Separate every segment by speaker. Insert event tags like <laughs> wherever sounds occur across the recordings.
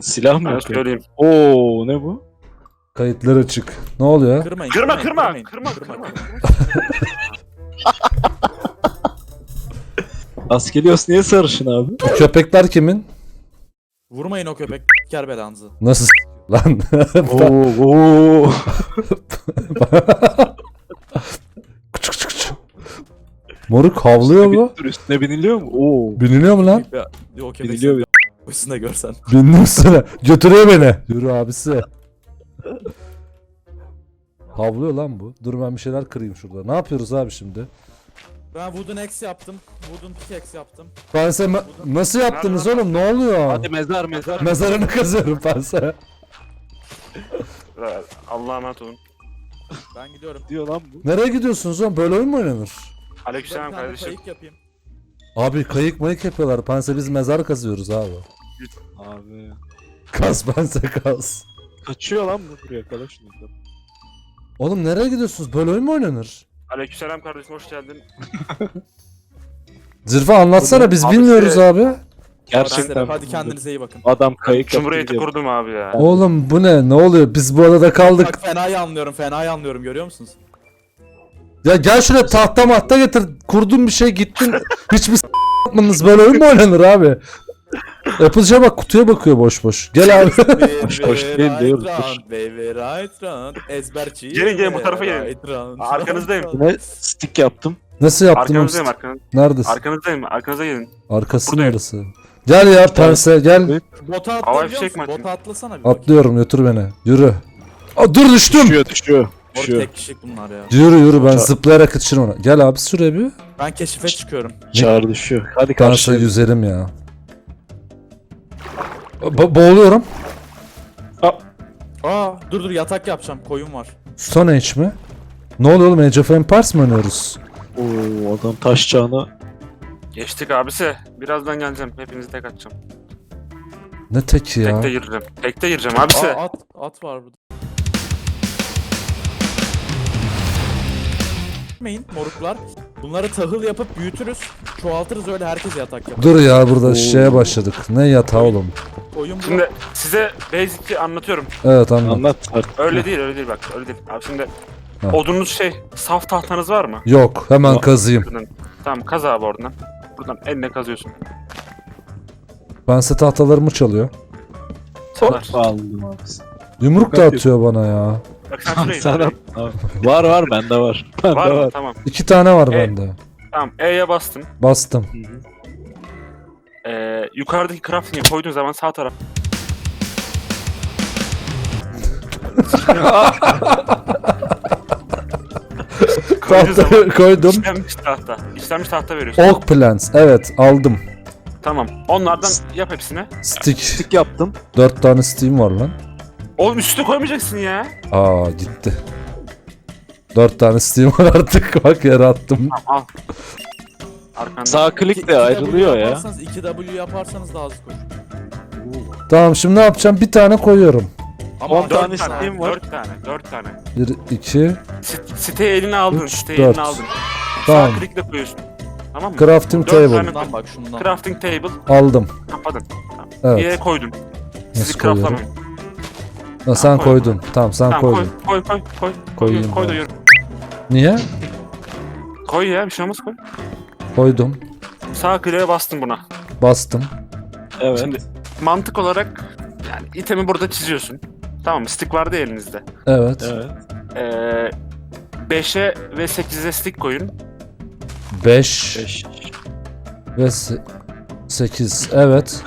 Speaker 1: Silah mı
Speaker 2: Ben
Speaker 1: yapıyor?
Speaker 2: söyleyeyim.
Speaker 1: Oo ne bu?
Speaker 3: Kayıtlar açık. Ne oluyor?
Speaker 4: Kırmayın.
Speaker 2: Kırma kırma
Speaker 4: kırmayın,
Speaker 2: kırma kırma. <laughs>
Speaker 1: Askelios niye sarışın abi?
Speaker 3: Bu köpekler kimin?
Speaker 4: Vurmayın o köpek. Ker belanızı.
Speaker 3: Nasıl s- lan? <laughs>
Speaker 1: Oo, <laughs> oo.
Speaker 3: Küçük küçük küçük. Moruk havlıyor mu?
Speaker 1: Üstüne biniliyor mu? Oo.
Speaker 3: Biniliyor mu lan?
Speaker 4: Ya, o köpek
Speaker 1: Biniliyor.
Speaker 4: Seni üstünde görsen. <laughs>
Speaker 3: Bindim sana. Götürüyor beni. Yürü abisi. <laughs> Havlıyor lan bu. Dur ben bir şeyler kırayım şurada. Ne yapıyoruz abi şimdi?
Speaker 4: Ben wooden axe yaptım. Wooden pickaxe yaptım.
Speaker 3: Pense me- nasıl yaptınız oğlum? Ne oluyor?
Speaker 1: Hadi mezar mezar.
Speaker 3: Mezarını kazıyorum pense.
Speaker 2: Allah'a emanet olun.
Speaker 4: Ben gidiyorum.
Speaker 1: diyor lan bu.
Speaker 3: Nereye gidiyorsunuz oğlum? Böyle oyun mu oynanır?
Speaker 2: Aleykümselam kardeşim.
Speaker 4: kayık yapayım.
Speaker 3: Abi kayık mayık yapıyorlar. Pense biz mezar kazıyoruz abi.
Speaker 1: Abi.
Speaker 3: Kaz pense kaz.
Speaker 1: Kaçıyor lan bu buraya şunu.
Speaker 3: Oğlum nereye gidiyorsunuz? Böyle oyun mu oynanır?
Speaker 2: Aleykümselam kardeşim hoş geldin. <laughs>
Speaker 3: Zirve anlatsana biz
Speaker 2: Abi
Speaker 3: bilmiyoruz
Speaker 2: size-
Speaker 3: abi.
Speaker 1: Gerçekten.
Speaker 4: Hadi kendinize iyi bakın.
Speaker 1: Adam kayık
Speaker 2: Cumhuriyeti
Speaker 1: yaptı.
Speaker 2: kurdum abi ya.
Speaker 3: Oğlum bu ne? Ne oluyor? Biz bu adada kaldık.
Speaker 4: Bak fenayı anlıyorum, fenayı anlıyorum görüyor musunuz?
Speaker 3: Ya gel şuraya tahta mahta getir. Kurdun bir şey gittin. <laughs> Hiçbir s- yapmadınız. Böyle oyun mu oynanır abi? Apple'ca bak kutuya bakıyor boş boş. Gel abi. <laughs>
Speaker 1: Boş boş değil, diyoruz,
Speaker 4: baby right round. Ezberçi.
Speaker 2: Gelin, gelin, bu tarafa gelin.
Speaker 4: Right round,
Speaker 2: Arkanızdayım.
Speaker 4: right <laughs> round.
Speaker 1: Ne? Stick yaptım.
Speaker 3: Nasıl yaptın oğlum?
Speaker 2: Arkanızdayım arkanız.
Speaker 3: Neredesin?
Speaker 2: Arkanızdayım arkanıza gelin.
Speaker 3: Arkası
Speaker 2: Buradayım.
Speaker 3: neresi? Gel ya pense gel.
Speaker 4: Bota
Speaker 2: Havai
Speaker 4: atlayabiliyor
Speaker 2: fişek
Speaker 4: musun? Bota atlasana bir bakayım.
Speaker 3: Atlıyorum götür beni. Yürü. Aa, dur düştüm.
Speaker 1: Düşüyor düşüyor. Düşüyor.
Speaker 4: tek kişilik bunlar ya.
Speaker 3: Yürü yürü ben
Speaker 1: Ça-
Speaker 3: zıplayarak kaçırım ona. Gel abi şuraya bir.
Speaker 4: Ben keşife çıkıyorum.
Speaker 1: Çağrı düşüyor. Hadi
Speaker 3: Pense
Speaker 1: karşıya.
Speaker 3: yüzerim ya. Bo- boğuluyorum.
Speaker 4: Aa dur dur yatak yapacağım. Koyun var.
Speaker 3: Stone Age mi? Ne oluyor oğlum Age of Empires mi oynuyoruz?
Speaker 1: Oo adam taş çağına.
Speaker 2: Geçtik abisi. Birazdan geleceğim. Hepinizi tek atacağım.
Speaker 3: Ne teki ya?
Speaker 2: Tekte gireceğim. Tekte gireceğim abisi.
Speaker 4: Aa at, at var burada. Gitmeyin moruklar. Bunları tahıl yapıp büyütürüz. Çoğaltırız öyle herkes yatak yapar.
Speaker 3: Dur ya burada
Speaker 1: Oo.
Speaker 3: şeye başladık. Ne yatağı oğlum?
Speaker 4: Koyun bu.
Speaker 2: Şimdi size basic'i anlatıyorum.
Speaker 3: Evet anladım.
Speaker 1: Anlat artık.
Speaker 2: Öyle değil öyle değil bak öyle değil. Abi şimdi
Speaker 3: Ha.
Speaker 2: odununuz şey saf tahtanız var mı?
Speaker 3: Yok hemen
Speaker 1: Yok.
Speaker 3: kazıyım.
Speaker 2: Buradan. Tamam kaz abi oradan. Buradan eline kazıyorsun.
Speaker 3: Ben size tahtalarımı çalıyor.
Speaker 2: Çalar.
Speaker 1: Aldım abi.
Speaker 3: Yumruk da
Speaker 1: Fakat
Speaker 3: atıyor bana ya.
Speaker 2: Bak sen şurayı.
Speaker 1: Abi. Var var bende var. <laughs> Bende
Speaker 2: Var
Speaker 1: var.
Speaker 2: mı? Tamam.
Speaker 3: İki tane var
Speaker 2: E-
Speaker 3: bende.
Speaker 2: Tamam E'ye bastın.
Speaker 3: Bastım.
Speaker 2: Ee, yukarıdaki crafting'e koyduğun zaman sağ taraf. <laughs> koyduğun zaman
Speaker 3: koydum.
Speaker 2: işlenmiş tahta. İşlenmiş tahta veriyorsun.
Speaker 3: Oak plants. Evet aldım.
Speaker 2: Tamam. Onlardan yap hepsini.
Speaker 3: Stick.
Speaker 1: Stick yaptım.
Speaker 3: Dört tane steam var lan.
Speaker 2: Oğlum üstüne koymayacaksın ya.
Speaker 3: Aa gitti. Dört tane steam var artık. <laughs> Bak yere attım.
Speaker 2: Al. Arkanda.
Speaker 1: Sağ klik de ayrılıyor ya.
Speaker 4: Yaparsanız, 2W yaparsanız daha hızlı koşun.
Speaker 3: Tamam şimdi ne yapacağım? Bir tane koyuyorum.
Speaker 4: Ama
Speaker 1: On
Speaker 2: Dört
Speaker 1: tane
Speaker 2: tane,
Speaker 1: isteğim var.
Speaker 2: Dört tane, dört tane.
Speaker 3: Bir, iki.
Speaker 2: Sit- Siteyi eline aldın,
Speaker 3: Üç,
Speaker 2: siteyi
Speaker 3: dört.
Speaker 2: eline aldın.
Speaker 3: Tamam.
Speaker 2: Sağ klikle koyuyorsun. Tamam mı?
Speaker 3: Crafting
Speaker 2: Dört
Speaker 3: table.
Speaker 2: tane
Speaker 4: şundan bak şundan.
Speaker 2: Crafting table
Speaker 3: Aldım.
Speaker 2: kapadın. Tamam.
Speaker 3: Evet.
Speaker 2: Yere koydun. Sizi
Speaker 3: Nasıl koyuyorum? Ha, sen
Speaker 2: koy.
Speaker 3: koydun. Tamam sen
Speaker 2: Tamam koy,
Speaker 3: koydun.
Speaker 2: koy, koy, koy.
Speaker 3: Koyayım
Speaker 2: Koy, koy da
Speaker 3: ben.
Speaker 2: yürü.
Speaker 3: Niye?
Speaker 2: Koy ya, bir şey olmaz koy.
Speaker 3: Koydum.
Speaker 2: Sağ kliğe bastın buna.
Speaker 3: Bastım.
Speaker 1: Evet.
Speaker 2: Şimdi mantık olarak yani itemi burada çiziyorsun. Tamam? Stick vardı ya elinizde.
Speaker 3: Evet.
Speaker 1: Evet.
Speaker 2: Ee, 5'e ve 8'e stick koyun.
Speaker 3: 5
Speaker 1: Beş.
Speaker 3: ve 8. Evet.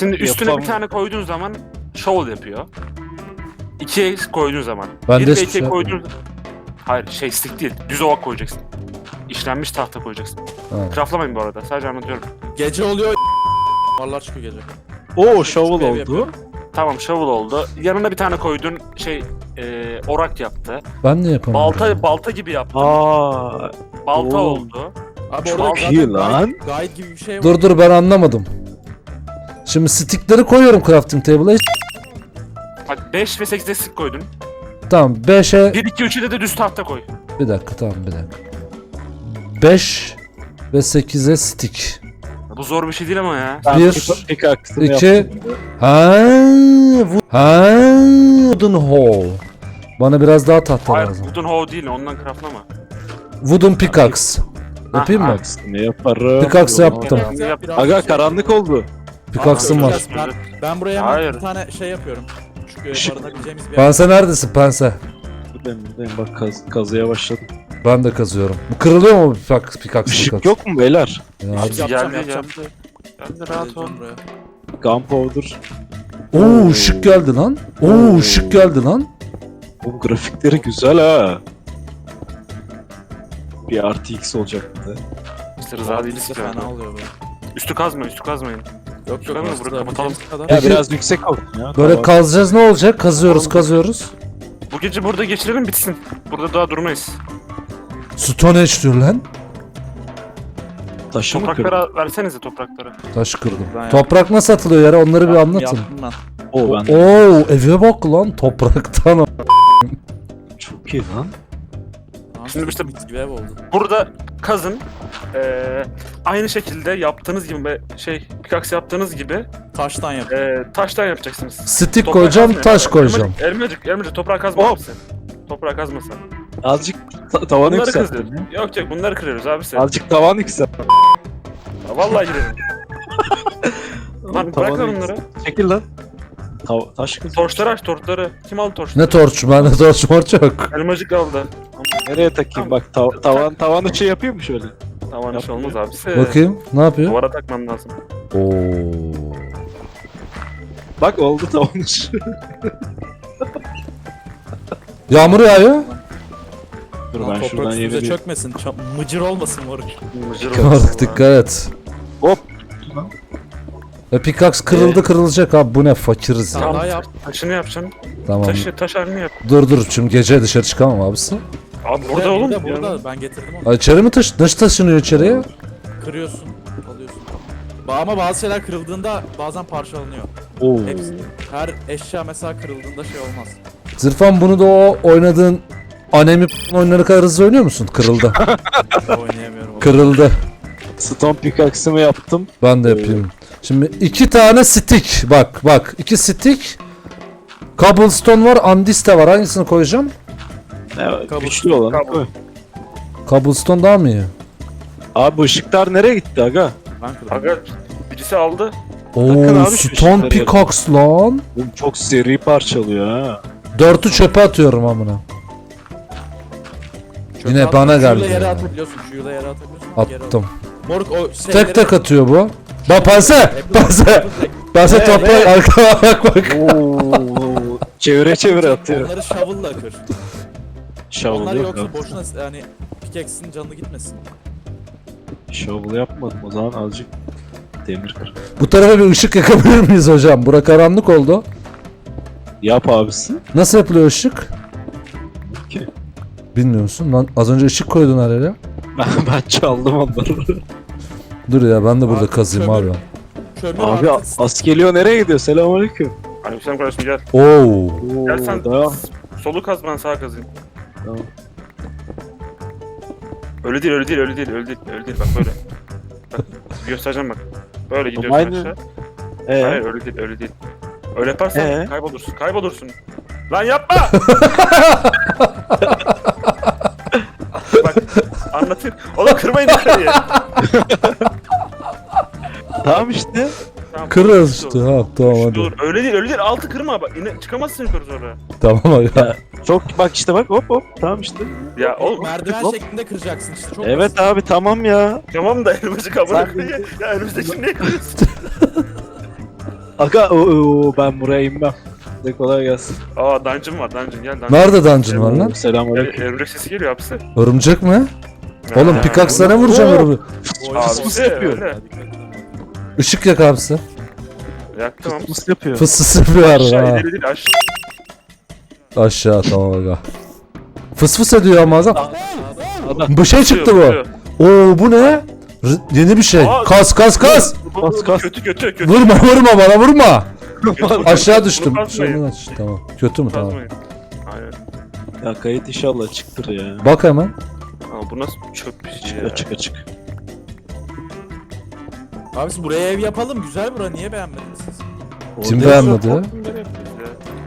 Speaker 2: Şimdi <laughs> üstüne
Speaker 1: Yapamam.
Speaker 2: bir tane koyduğun zaman shovel yapıyor. 2'ye koyduğun zaman.
Speaker 3: Ben
Speaker 2: bir
Speaker 3: de hiçbir
Speaker 2: 2'ye
Speaker 3: şey
Speaker 2: koyduğun Hayır şey stick değil. Düz ovak koyacaksın. İşlenmiş tahta koyacaksın.
Speaker 3: Ha.
Speaker 2: Craftlamayın bu arada. Sadece anlatıyorum.
Speaker 4: Gece oluyor. <laughs> Varlar çıkıyor gece.
Speaker 1: Oo shovel oldu.
Speaker 4: yapıyorum.
Speaker 2: Tamam shovel oldu. Yanına bir tane koydun şey e, orak yaptı.
Speaker 3: Ben de yapamıyorum.
Speaker 2: Balta balta gibi yaptı.
Speaker 1: Aa.
Speaker 2: Balta
Speaker 1: Oo.
Speaker 2: oldu.
Speaker 4: Abi
Speaker 2: Çok
Speaker 4: orada
Speaker 1: iyi lan.
Speaker 4: guide, guide gibi bir şey var.
Speaker 3: Dur dur ben anlamadım. Şimdi stickleri koyuyorum crafting table'a.
Speaker 2: Bak 5 ve 8'e stick koydun.
Speaker 3: Tamam 5'e
Speaker 2: 1 2 3'e de düz tahta koy.
Speaker 3: bir dakika tamam bir dakika. 5 ve 8'e stick.
Speaker 2: Bu zor bir şey değil ama ya.
Speaker 1: Ben
Speaker 3: Bir,
Speaker 1: pick- pickaxe'ımı
Speaker 3: iki-
Speaker 1: yaptım.
Speaker 3: Ha, bu, ha, wooden hole. Bana biraz daha tahta
Speaker 2: Hayır,
Speaker 3: lazım.
Speaker 2: Wooden Hoe değil, ondan craftlama.
Speaker 3: Wooden pickaxe. Yapayım mı?
Speaker 1: Pickaxe'ımı yaparım.
Speaker 3: Pickaxe yaptım.
Speaker 4: Biraz
Speaker 1: Aga karanlık oldu.
Speaker 3: Pickaxe'ım var.
Speaker 4: Ben, ben buraya hemen
Speaker 2: Hayır.
Speaker 4: bir tane şey yapıyorum.
Speaker 1: Işık-
Speaker 4: barınabileceğimiz bir yer.
Speaker 3: Pense neredesin pense?
Speaker 1: Buradayım buradayım bak kaz, kazıya başladım.
Speaker 3: Ben de kazıyorum. Bu kırılıyor mu bu pickaxe? pickaxe
Speaker 1: Işık yok mu beyler?
Speaker 3: Ya,
Speaker 4: Abi,
Speaker 3: hadi.
Speaker 4: yapacağım
Speaker 2: Geldi,
Speaker 4: yapacağım.
Speaker 2: Ben de rahat ol.
Speaker 4: Geleceğim buraya.
Speaker 1: Gunpowder.
Speaker 3: Oo ışık geldi lan. Oo ışık geldi lan.
Speaker 1: Bu grafikleri güzel ha. Bir RTX olacak bir de.
Speaker 2: İşte Rıza
Speaker 4: fena oluyor böyle.
Speaker 2: Üstü kazma, üstü kazmayın.
Speaker 4: Yok yok.
Speaker 2: Burayı
Speaker 4: da
Speaker 2: kapatalım?
Speaker 1: Ya
Speaker 3: Peki-
Speaker 1: biraz yüksek olsun ya.
Speaker 3: Böyle
Speaker 1: Tamam.
Speaker 3: kazacağız ne olacak? Kazıyoruz kazıyoruz.
Speaker 2: Bu gece burada geçirelim bitsin. Burada daha durmayız.
Speaker 3: Stone diyor lan.
Speaker 1: Taşı mı kırdın?
Speaker 2: Topraklara versenize toprakları.
Speaker 3: Taş kırdım.
Speaker 4: Ben yaptım.
Speaker 3: Toprak nasıl atılıyor yere onları bir anlatın.
Speaker 4: yaptım ben.
Speaker 1: Oo ben
Speaker 3: Oo eve bak lan topraktan.
Speaker 1: çok iyi lan.
Speaker 2: Şimdi işte-
Speaker 4: gibi ev oldu.
Speaker 2: Burada kazın. Ee, aynı şekilde yaptığınız gibi be- şey pickaxe yaptığınız gibi
Speaker 4: Taştan yap.
Speaker 2: ee, taştan yapacaksınız.
Speaker 3: Stick koyacağım
Speaker 2: kazmayın.
Speaker 3: taş koyacağım.
Speaker 2: Elmacık, elmacık, elmacık toprağı kazma abi sen. Toprağı kazmasa.
Speaker 1: Azıcık ta- tavanı
Speaker 2: Bunları
Speaker 1: ya.
Speaker 2: Yok yok bunları kırıyoruz abi sen.
Speaker 1: Azıcık tavan yükselt.
Speaker 2: Ya Vallahi girelim. <laughs> Lan bırak
Speaker 1: Tavanı
Speaker 2: lan bunları.
Speaker 1: Çekil lan. Tav taş kız.
Speaker 2: Torçları aç torçları. Kim aldı torçları?
Speaker 3: Ne torç? Bende torç morç yok.
Speaker 2: Elmacık aldı.
Speaker 1: Nereye takayım bak tav- tavan tavanı şey yapayım mı şöyle?
Speaker 2: Tamam iş olmaz abi. Sen
Speaker 3: Bakayım ne yapıyor?
Speaker 2: Duvara takmam lazım.
Speaker 3: Oo.
Speaker 1: Bak oldu tavan işi. <laughs>
Speaker 3: Yağmur yağıyor.
Speaker 1: Dur ben
Speaker 4: toprak
Speaker 1: şuradan yeni
Speaker 4: üstümüze
Speaker 1: bir...
Speaker 4: çökmesin. ça- mıcır olmasın moruk.
Speaker 2: Mıcır olsun
Speaker 3: dikkat et.
Speaker 1: Hop.
Speaker 3: E pickaxe kırıldı kırılacak abi bu ne fakiriz ya.
Speaker 4: daha yap.
Speaker 2: Taşını yapacaksın.
Speaker 3: Tamam.
Speaker 2: Taşı, taş halini yap.
Speaker 3: Dur dur şimdi gece dışarı çıkamam abisi.
Speaker 2: Abi burada oğlum.
Speaker 4: Burada, burada. Ben getirdim onu.
Speaker 3: İçeri mi taş nasıl taşınıyor içeriye?
Speaker 4: Kırıyorsun. Alıyorsun. Ba- Ama bazı şeyler kırıldığında bazen parçalanıyor.
Speaker 1: Oo.
Speaker 4: Hepsi. Her eşya mesela kırıldığında şey olmaz.
Speaker 3: Zırfan bunu da o oynadığın anemi oyunları kadar hızlı oynuyor musun? Kırıldı. <laughs>
Speaker 4: Oynayamıyorum.
Speaker 1: Kırıldı. Stone pickaxe'ımı yaptım.
Speaker 3: Ben de yapayım. Şimdi iki tane stick. Bak bak iki stick. Cobblestone var, andiste var. Hangisini koyacağım?
Speaker 1: Ne,
Speaker 2: Kabul.
Speaker 1: güçlü
Speaker 2: Kabul.
Speaker 1: koy.
Speaker 3: Cobblestone daha mı iyi?
Speaker 1: Abi bu ışıklar nereye gitti aga?
Speaker 4: Ben kırdım.
Speaker 2: Aga birisi aldı.
Speaker 3: Oo,
Speaker 1: abi şu
Speaker 3: stone pickaxe lan.
Speaker 1: Bu çok seri parçalıyor ha.
Speaker 3: Dörtü çöpe atıyorum amına.
Speaker 4: Çöpe
Speaker 3: Yine bana
Speaker 4: Q'yla
Speaker 3: geldi
Speaker 4: yere
Speaker 3: ya.
Speaker 4: atabiliyorsun. Q'yla yere atabiliyorsun. geri
Speaker 3: Attım.
Speaker 4: Moruk o şeyleri...
Speaker 3: Tek tek atıyor bu. Bak pense! Pense! Pense
Speaker 1: Ne,
Speaker 3: toprak
Speaker 1: ne?
Speaker 3: arkama bak bak.
Speaker 1: Oo. çevire çevire atıyor.
Speaker 4: Onları shovel'la kır.
Speaker 1: Shovel
Speaker 4: Onlar
Speaker 1: yok.
Speaker 4: yoksa
Speaker 1: yok.
Speaker 4: boşuna yani pickaxe'in canı gitmesin.
Speaker 1: Shovel yapmadım o zaman azıcık demir kır.
Speaker 3: Bu tarafa bir ışık yakabilir miyiz hocam? Bura karanlık oldu.
Speaker 1: Yap abisi.
Speaker 3: Nasıl yapılıyor ışık?
Speaker 1: Ki.
Speaker 3: Bilmiyor musun? Lan az önce ışık koydun her yere. <laughs>
Speaker 1: Ben, ben çaldım onları.
Speaker 3: Dur ya ben de burada
Speaker 4: Abi,
Speaker 3: kazayım
Speaker 4: kömür-
Speaker 3: abi.
Speaker 4: Kömür
Speaker 1: Abi
Speaker 4: artık
Speaker 1: as geliyor nereye gidiyor? Selamünaleyküm.
Speaker 2: Aleykümselam kardeşim gel.
Speaker 3: Oo.
Speaker 1: Oo,
Speaker 2: Gel sen
Speaker 1: devam.
Speaker 2: solu kaz ben sağa kazayım.
Speaker 1: Tamam.
Speaker 2: Öyle değil öyle değil öyle değil öyle değil öyle değil bak böyle. Bak göstereceğim bak. Böyle gidiyorsun
Speaker 1: aynı.
Speaker 2: aşağı.
Speaker 1: Ee,
Speaker 2: Hayır öyle değil öyle değil. Öyle yaparsan
Speaker 1: Ee?
Speaker 2: kaybolursun kaybolursun. Lan yapma! <laughs> bak anlatayım. Oğlum kırmayın dışarıyı.
Speaker 1: tamam işte.
Speaker 2: Tamam,
Speaker 3: Kırıyoruz
Speaker 2: güçlü
Speaker 3: işte. Ha tamam hadi.
Speaker 2: olur. Öyle değil öyle değil altı kırma bak yine çıkamazsın yukarı sonra.
Speaker 3: Tamam aga.
Speaker 1: Çok bak işte bak hop hop. Tamam işte.
Speaker 2: Ya oğlum
Speaker 4: merdiven
Speaker 1: Hop.
Speaker 4: şeklinde kıracaksın işte. Çok
Speaker 1: Evet abi tamam ya.
Speaker 2: tamam da elimizi kabul
Speaker 1: Sen-
Speaker 2: etmiyor. Ya önümüzdekini niye kırıyorsun? <laughs>
Speaker 1: Aga o, o, ben buraya inmem. De kolay gelsin.
Speaker 2: Aa dungeon var dungeon gel dungeon.
Speaker 3: Nerede dungeon var lan?
Speaker 2: Gel,
Speaker 1: Selamünaleyküm.
Speaker 2: örümcek sesi geliyor hapse.
Speaker 3: Örümcek mi? Oğlum
Speaker 2: Ha,
Speaker 3: ne vuracağım
Speaker 1: Oo.
Speaker 3: örümcek?
Speaker 1: Fıs fıs yapıyor.
Speaker 2: öyle.
Speaker 3: Işık yak abisi.
Speaker 2: Yaktım ama.
Speaker 1: Fıs yapıyor.
Speaker 3: Fıs fıs yapıyor
Speaker 2: Aşağı
Speaker 3: ha.
Speaker 2: ileri değil aşağı.
Speaker 3: Aşağı tamam aga. Fıs fıs ediyor ama adam. Bir şey çıktı bu. Oo bu ne? R- yeni bir şey.
Speaker 2: Aa,
Speaker 3: Kas kas kas.
Speaker 2: Bu- bu-
Speaker 1: Kas, kas.
Speaker 2: Kötü kötü kötü.
Speaker 3: Vurma vurma bana vurma.
Speaker 2: Kötü.
Speaker 3: Aşağı
Speaker 2: Bunu
Speaker 3: düştüm. Sonunu aç. Tamam. Kötü mü tamam.
Speaker 2: Aynen.
Speaker 1: Ya kayıt inşallah çıktır ya.
Speaker 3: Bak hemen.
Speaker 2: Ama bu nasıl çöp bir şey
Speaker 1: Açık
Speaker 2: ya.
Speaker 1: açık açık.
Speaker 4: Abi siz buraya ev yapalım güzel bura niye beğenmediniz siz?
Speaker 3: Kim beğenmedi.